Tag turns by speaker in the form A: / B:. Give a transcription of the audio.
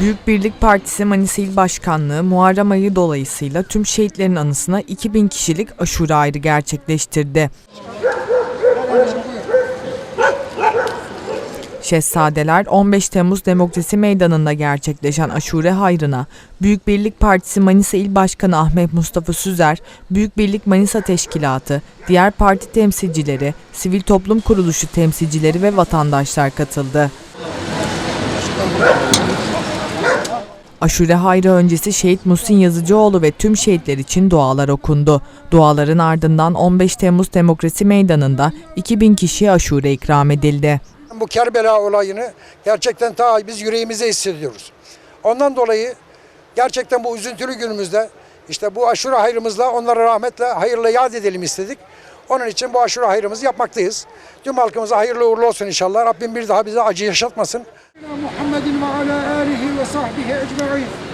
A: Büyük Birlik Partisi Manisa İl Başkanlığı Muharrem ayı dolayısıyla tüm şehitlerin anısına 2000 kişilik aşure ayrı gerçekleştirdi. Şehzadeler 15 Temmuz Demokrasi Meydanı'nda gerçekleşen aşure hayrına Büyük Birlik Partisi Manisa İl Başkanı Ahmet Mustafa Süzer, Büyük Birlik Manisa Teşkilatı, diğer parti temsilcileri, sivil toplum kuruluşu temsilcileri ve vatandaşlar katıldı. Aşure hayrı öncesi şehit Muhsin Yazıcıoğlu ve tüm şehitler için dualar okundu. Duaların ardından 15 Temmuz Demokrasi Meydanı'nda 2000 kişiye aşure ikram edildi
B: bu Kerbela olayını gerçekten ta biz yüreğimize hissediyoruz. Ondan dolayı gerçekten bu üzüntülü günümüzde işte bu aşure hayrımızla onlara rahmetle hayırla yad edelim istedik. Onun için bu aşure hayrımızı yapmaktayız. Tüm halkımıza hayırlı uğurlu olsun inşallah. Rabbim bir daha bize acı yaşatmasın.
C: Muhammedin ve ala alihi ve sahbihi ecma'in.